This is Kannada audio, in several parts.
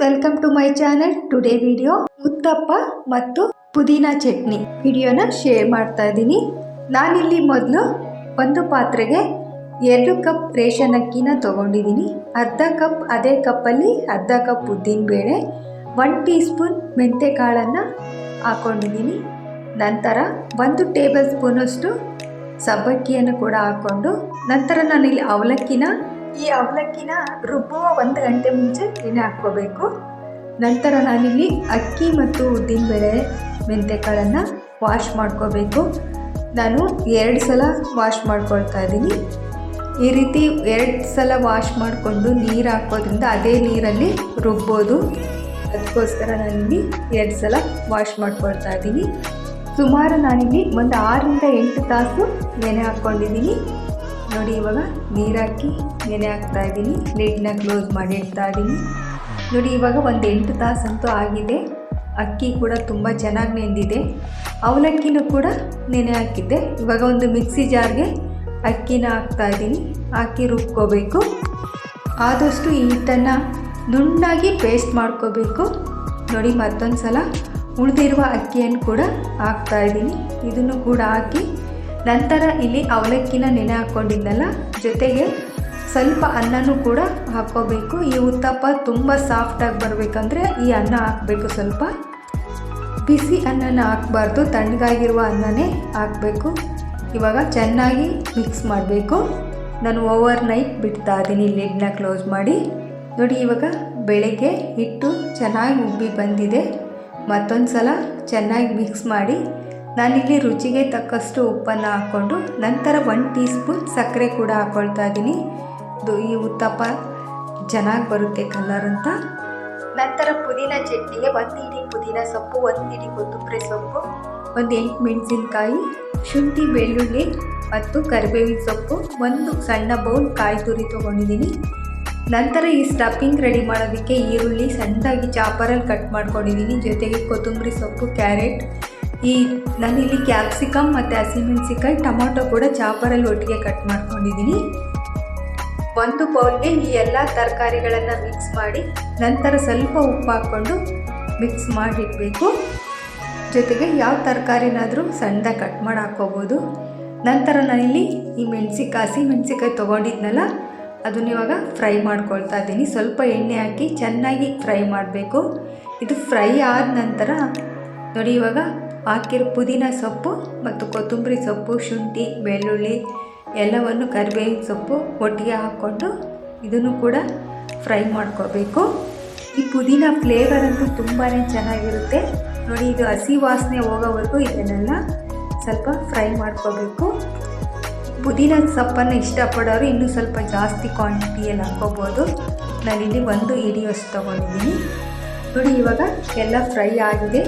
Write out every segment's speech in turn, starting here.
Welcome to my channel today video uttappa ಮತ್ತು ಪುದೀನ ಚಟ್ನಿ. ವಿಡಿಯೋನ ಶೇರ್ ಮಾಡ್ತಾ ಇದ್ದೀನಿ. ನಾನಿಲ್ಲಿ ಮೊದಲು ಒಂದು ಪಾತ್ರೆಗೆ ಎರಡು ಕಪ್ ರೇಷನ್ ಅಕ್ಕಿನ ತೊಗೊಂಡಿದ್ದೀನಿ. ಅರ್ಧ ಕಪ್ ಅದೇ ಕಪ್ಪಲ್ಲಿ ಅರ್ಧ ಕಪ್ ಉದ್ದಿನಬೇಳೆ ಒನ್ ಟೀ ಸ್ಪೂನ್ ಮೆಂತೆ ಕಾಳನ್ನು ಹಾಕ್ಕೊಂಡಿದ್ದೀನಿ ನಂತರ ಒಂದು ಟೇಬಲ್ ಸ್ಪೂನಷ್ಟು ಸಬ್ಬಕ್ಕಿಯನ್ನು ಕೂಡ ಹಾಕ್ಕೊಂಡು, ನಂತರ ನಾನಿಲ್ಲಿ ಅವಲಕ್ಕಿನ ಈ ಅವಲಕ್ಕಿನ ರುಬ್ಬುವ ಒಂದು ಗಂಟೆ ಮುಂಚೆ ನೆನೆ ಹಾಕ್ಕೋಬೇಕು. ನಂತರ ನಾನಿಲ್ಲಿ ಅಕ್ಕಿ ಮತ್ತು ಉದ್ದಿನಬೇಳೆ ಮೆಂತೆಕಾಳನ್ನು ವಾಶ್ ಮಾಡ್ಕೋಬೇಕು. ನಾನು ಎರಡು ಸಲ ವಾಶ್ ಮಾಡ್ಕೊಳ್ತಾ ಇದ್ದೀನಿ. ಈ ರೀತಿ ಎರಡು ಸಲ ವಾಶ್ ಮಾಡಿಕೊಂಡು ನೀರು ಹಾಕೋದ್ರಿಂದ ಅದೇ ನೀರಲ್ಲಿ ರುಬ್ಬೋದು. ಅದಕ್ಕೋಸ್ಕರ ನಾನಿಲ್ಲಿ ಎರಡು ಸಲ ವಾಶ್ ಮಾಡ್ಕೊಳ್ತಾ ಇದ್ದೀನಿ. ಸುಮಾರು ನಾನಿಲ್ಲಿ ಒಂದು ಆರರಿಂದ ಎಂಟು ತಾಸು ನೆನೆ ಹಾಕ್ಕೊಂಡಿದ್ದೀನಿ. ನೋಡಿ ಇವಾಗ ನೀರು ಹಾಕಿ ನೆನೆ ಹಾಕ್ತಾ ಇದ್ದೀನಿ. ಲಿಡ್ನ ಕ್ಲೋಸ್ ಮಾಡಿ ಇಡ್ತಾ ಇದ್ದೀನಿ. ನೋಡಿ ಇವಾಗ ಒಂದು ಎಂಟು ತಾಸಂತೂ ಆಗಿದೆ. ಅಕ್ಕಿ ಕೂಡ ತುಂಬ ಚೆನ್ನಾಗಿ ನೆಂದಿದೆ. ಅವಲಕ್ಕಿನೂ ಕೂಡ ನೆನೆ ಹಾಕಿದ್ದೆ. ಇವಾಗ ಒಂದು ಮಿಕ್ಸಿ ಜಾರ್ಗೆ ಅಕ್ಕಿನ ಹಾಕ್ತಾ ಇದ್ದೀನಿ. ಹಾಕಿ ರುಬ್ಕೋಬೇಕು. ಆದಷ್ಟು ಹಿಟ್ಟನ್ನು ನುಣ್ಣಾಗಿ ಪೇಸ್ಟ್ ಮಾಡ್ಕೋಬೇಕು. ನೋಡಿ ಮತ್ತೊಂದು ಸಲ ಉಳಿದಿರುವ ಅಕ್ಕಿಯನ್ನು ಕೂಡ ಹಾಕ್ತಾ ಇದ್ದೀನಿ. ಇದನ್ನು ಕೂಡ ಹಾಕಿ ನಂತರ ಇಲ್ಲಿ ಅವಲಕ್ಕಿನ ನೆನೆ ಹಾಕ್ಕೊಂಡಿದ್ದಲ್ಲ ಜೊತೆಗೆ ಸ್ವಲ್ಪ ಅನ್ನನೂ ಕೂಡ ಹಾಕ್ಕೋಬೇಕು. ಈ ಉತ್ತಪ್ಪ ತುಂಬ ಸಾಫ್ಟಾಗಿ ಬರಬೇಕಂದ್ರೆ ಈ ಅನ್ನ ಹಾಕಬೇಕು ಸ್ವಲ್ಪ. ಬಿಸಿ ಅನ್ನನ ಹಾಕಬಾರ್ದು, ತಣ್ಣಗಾಗಿರುವ ಅನ್ನನೇ ಹಾಕಬೇಕು. ಇವಾಗ ಚೆನ್ನಾಗಿ ಮಿಕ್ಸ್ ಮಾಡಬೇಕು. ನಾನು ಓವರ್ ನೈಟ್ ಬಿಡ್ತಾ ಇದ್ದೀನಿ ಲಿಡ್ನ ಕ್ಲೋಸ್ ಮಾಡಿ. ನೋಡಿ, ಇವಾಗ ಬೆಳಗ್ಗೆ ಹಿಟ್ಟು ಚೆನ್ನಾಗಿ ಉಬ್ಬಿ ಬಂದಿದೆ. ಮತ್ತೊಂದು ಸಲ ಚೆನ್ನಾಗಿ ಮಿಕ್ಸ್ ಮಾಡಿ. ನಾನಿಲ್ಲಿ ರುಚಿಗೆ ತಕ್ಕಷ್ಟು ಉಪ್ಪನ್ನು ಹಾಕ್ಕೊಂಡು ನಂತರ ಒನ್ ಟೀ ಸ್ಪೂನ್ ಸಕ್ಕರೆ ಕೂಡ ಹಾಕ್ಕೊಳ್ತಾ ಇದ್ದೀನಿ. ಇದು ಈ ಉತ್ತಪ್ಪ ಚೆನ್ನಾಗಿ ಬರುತ್ತೆ ಕಲರ್ ಅಂತ. ನಂತರ ಪುದೀನ ಚಟ್ನಿಗೆ ಒಂದು ಇಡೀ ಪುದೀನ ಸೊಪ್ಪು, ಒಂದು ಇಡೀ ಕೊತ್ತಂಬರಿ ಸೊಪ್ಪು, ಒಂದು ಎಂಟು ಮೆಣಸಿನ್ಕಾಯಿ, ಶುಂಠಿ, ಬೆಳ್ಳುಳ್ಳಿ ಮತ್ತು ಕರಿಬೇವಿನ ಸೊಪ್ಪು, ಒಂದು ಸಣ್ಣ ಬೌಲ್ ಕಾಯಿ ತುರಿ ತೊಗೊಂಡಿದ್ದೀನಿ. ನಂತರ ಈ ಸ್ಟಫಿಂಗ್ ರೆಡಿ ಮಾಡೋದಕ್ಕೆ ಈರುಳ್ಳಿ ಸಣ್ಣದಾಗಿ ಚಾಪರಲ್ಲಿ ಕಟ್ ಮಾಡ್ಕೊಂಡಿದ್ದೀನಿ. ಜೊತೆಗೆ ಕೊತ್ತಂಬರಿ ಸೊಪ್ಪು, ಕ್ಯಾರೆಟ್ ಈ ನಾನಿಲ್ಲಿ ಕ್ಯಾಪ್ಸಿಕಮ್ ಮತ್ತು ಹಸಿಮೆಣಸಿಕಾಯಿ ಟೊಮೊಟೊ ಕೂಡ ಚಾಪರಲ್ಲಿ ಒಟ್ಟಿಗೆ ಕಟ್ ಮಾಡ್ಕೊಂಡಿದ್ದೀನಿ ಒಂದು ಬೌಲ್ಗೆ ಈ ಎಲ್ಲ ತರಕಾರಿಗಳನ್ನು ಮಿಕ್ಸ್ ಮಾಡಿ ನಂತರ ಸ್ವಲ್ಪ ಉಪ್ಪು ಹಾಕ್ಕೊಂಡು ಮಿಕ್ಸ್ ಮಾಡಿಡಬೇಕು. ಜೊತೆಗೆ ಯಾವ ತರಕಾರಿನಾದರೂ ಸಣ್ಣದಾಗಿ ಕಟ್ ಮಾಡಿ ಹಾಕ್ಕೋಬೋದು. ನಂತರ ನಾನಿಲ್ಲಿ ಈ ಮೆಣಸಿಕಾಯಿ ಹಸಿ ಮೆಣಸಿಕಾಯಿ ತೊಗೊಂಡಿದ್ನಲ್ಲ, ಅದನ್ನ ಇವಾಗ ಫ್ರೈ ಮಾಡ್ಕೊಳ್ತಾ ಇದ್ದೀನಿ ಸ್ವಲ್ಪ ಎಣ್ಣೆ ಹಾಕಿ ಚೆನ್ನಾಗಿ ಫ್ರೈ ಮಾಡಬೇಕು. ಇದು ಫ್ರೈ ಆದ ನಂತರ ನೋಡಿ ಇವಾಗ ಹಾಕಿರೋ ಪುದೀನ ಸೊಪ್ಪು ಮತ್ತು ಕೊತ್ತಂಬರಿ ಸೊಪ್ಪು, ಶುಂಠಿ, ಬೆಳ್ಳುಳ್ಳಿ ಎಲ್ಲವನ್ನು ಕರಿಬೇವಿನ ಸೊಪ್ಪು ಒಟ್ಟಿಗೆ ಹಾಕ್ಕೊಂಡು ಇದನ್ನು ಕೂಡ ಫ್ರೈ ಮಾಡ್ಕೋಬೇಕು. ಈ ಪುದೀನ ಫ್ಲೇವರ್ ಅಂತೂ ತುಂಬಾ ಚೆನ್ನಾಗಿರುತ್ತೆ. ನೋಡಿ, ಇದು ಹಸಿ ವಾಸನೆ ಹೋಗೋವರೆಗೂ ಇದನ್ನೆಲ್ಲ ಸ್ವಲ್ಪ ಫ್ರೈ ಮಾಡ್ಕೋಬೇಕು. ಪುದೀನ ಸೊಪ್ಪನ್ನು ಇಷ್ಟಪಡೋರು ಇನ್ನೂ ಸ್ವಲ್ಪ ಜಾಸ್ತಿ ಕ್ವಾಂಟಿಟಿಯಲ್ಲಿ ಹಾಕ್ಕೋಬೋದು. ನಾನಿಲ್ಲಿ ಒಂದು ಇಡಿಯೋಷ್ಟು ತೊಗೊಂಡಿದ್ದೀನಿ. ನೋಡಿ, ಇವಾಗ ಎಲ್ಲ ಫ್ರೈ ಆಗಿದೆ.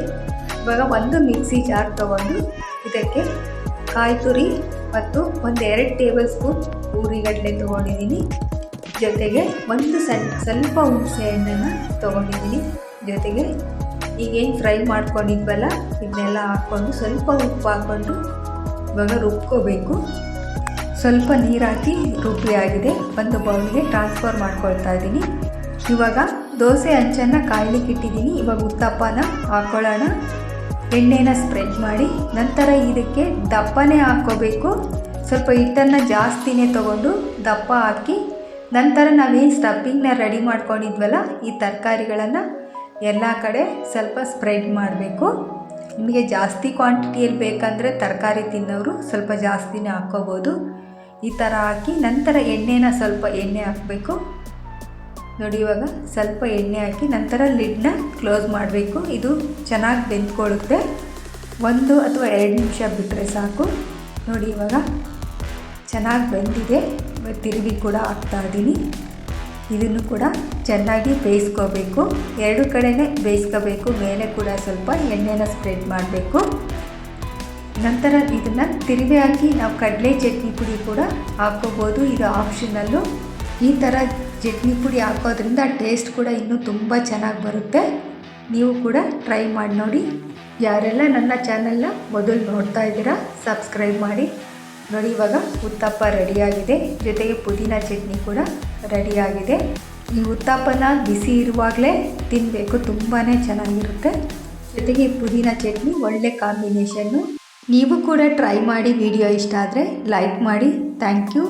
ಇವಾಗ ಒಂದು ಮಿಕ್ಸಿ ಜಾರ್ ತೊಗೊಂಡು ಇದಕ್ಕೆ ಕಾಯಿ ತುರಿ ಮತ್ತು ಒಂದು ಎರಡು ಟೇಬಲ್ ಸ್ಪೂನ್ ಊರಿಗಡಲೆ ತೊಗೊಂಡಿದ್ದೀನಿ. ಜೊತೆಗೆ ಒಂದು ಸಣ್ಣ ಸ್ವಲ್ಪ ಹುಣಸೆ ಹಣ್ಣನ್ನು ತೊಗೊಂಡಿದ್ದೀನಿ. ಜೊತೆಗೆ ಈಗೇನು ಫ್ರೈ ಮಾಡ್ಕೊಂಡಿದ್ವಲ್ಲ, ಇದನ್ನೆಲ್ಲ ಹಾಕ್ಕೊಂಡು ಸ್ವಲ್ಪ ಉಪ್ಪು ಹಾಕ್ಕೊಂಡು ಇವಾಗ ರುಬ್ಕೋಬೇಕು. ಸ್ವಲ್ಪ ನೀರು ಹಾಕಿ ರುಬ್ಬಿ ಆಗಿದೆ. ಒಂದು ಬೌಲ್ಗೆ ಟ್ರಾನ್ಸ್ಫರ್ ಮಾಡ್ಕೊಳ್ತಾ ಇದ್ದೀನಿ. ಇವಾಗ ದೋಸೆ ಹಂಚನ್ನು ಕಾಯ್ಲಿಕ್ಕೆ ಇಟ್ಟಿದ್ದೀನಿ. ಇವಾಗ ಉತ್ತಪ್ಪನ ಹಾಕ್ಕೊಳ್ಳೋಣ ಎಣ್ಣೆನ ಸ್ಪ್ರೆಡ್ ಮಾಡಿ ನಂತರ ಇದಕ್ಕೆ ದಪ್ಪನೇ ಹಾಕ್ಕೋಬೇಕು. ಸ್ವಲ್ಪ ಹಿಟ್ಟನ್ನು ಜಾಸ್ತಿನೇ ತೊಗೊಂಡು ದಪ್ಪ ಹಾಕಿ ನಂತರ ನಾವೇನು ಸ್ಟಫಿಂಗ್ನ ರೆಡಿ ಮಾಡ್ಕೊಂಡಿದ್ವಲ್ಲ ಈ ತರಕಾರಿಗಳನ್ನು ಎಲ್ಲ ಕಡೆ ಸ್ವಲ್ಪ ಸ್ಪ್ರೆಡ್ ಮಾಡಬೇಕು. ನಿಮಗೆ ಜಾಸ್ತಿ ಕ್ವಾಂಟಿಟಿಯಲ್ಲಿ ಬೇಕಂದರೆ ತರಕಾರಿ ತಿನ್ನೋರು ಸ್ವಲ್ಪ ಜಾಸ್ತಿನೇ ಹಾಕ್ಕೋಬೋದು. ಈ ಥರ ಹಾಕಿ ನಂತರ ಎಣ್ಣೆನ ಸ್ವಲ್ಪ ಎಣ್ಣೆ ಹಾಕಬೇಕು. ನೋಡಿ, ಇವಾಗ ಸ್ವಲ್ಪ ಎಣ್ಣೆ ಹಾಕಿ ನಂತರ ಲಿಡ್ನ ಕ್ಲೋಸ್ ಮಾಡಬೇಕು. ಇದು ಚೆನ್ನಾಗಿ ಬೆಂದ್ಕೊಳ್ಳುತ್ತೆ. ಒಂದು ಅಥವಾ ಎರಡು ನಿಮಿಷ ಬಿಟ್ಟರೆ ಸಾಕು. ನೋಡಿ, ಇವಾಗ ಚೆನ್ನಾಗಿ ಬೆಂದಿದೆ. ತಿರುಗಿ ಕೂಡ ಹಾಕ್ತಾ ಇದ್ದೀನಿ. ಇದನ್ನು ಕೂಡ ಚೆನ್ನಾಗಿ ಬೇಯಿಸ್ಕೋಬೇಕು. ಎರಡು ಕಡೆನೇ ಬೇಯಿಸ್ಕೋಬೇಕು. ಮೇಲೆ ಕೂಡ ಸ್ವಲ್ಪ ಎಣ್ಣೆನ ಸ್ಪ್ರೆಡ್ ಮಾಡಬೇಕು. ನಂತರ ಇದನ್ನು ತಿರುವಿ ಹಾಕಿ ನಾವು ಕಡಲೆ ಚಟ್ನಿ ಪುಡಿ ಕೂಡ ಹಾಕ್ಕೋಬೋದು. ಇದು ಆಪ್ಷನಲ್ಲು ಈ ಥರ ಚಟ್ನಿ ಪುಡಿ ಹಾಕೋದ್ರಿಂದ ಟೇಸ್ಟ್ ಕೂಡ ಇನ್ನೂ ತುಂಬ ಚೆನ್ನಾಗಿ ಬರುತ್ತೆ. ನೀವು ಕೂಡ ಟ್ರೈ ಮಾಡಿ ನೋಡಿ. ಯಾರೆಲ್ಲ ನನ್ನ ಚಾನಲ್ನ ಮೊದಲು ನೋಡ್ತಾ ಇದ್ದೀರಾ, ಸಬ್ಸ್ಕ್ರೈಬ್ ಮಾಡಿ. ನೋಡಿ, ಇವಾಗ ಉತ್ತಪ್ಪ ರೆಡಿಯಾಗಿದೆ. ಜೊತೆಗೆ ಪುದೀನ ಚಟ್ನಿ ಕೂಡ ರೆಡಿಯಾಗಿದೆ. ಈ ಉತ್ತಪ್ಪನ ಬಿಸಿ ಇರುವಾಗಲೇ ತಿನ್ನಬೇಕು ತುಂಬಾ ಚೆನ್ನಾಗಿರುತ್ತೆ. ಜೊತೆಗೆ ಈ ಪುದೀನ ಚಟ್ನಿ ಒಳ್ಳೆ ಕಾಂಬಿನೇಷನ್ನು. ನೀವು ಕೂಡ ಟ್ರೈ ಮಾಡಿ, ವಿಡಿಯೋ ಇಷ್ಟ ಆದರೆ ಲೈಕ್ ಮಾಡಿ. Thank you.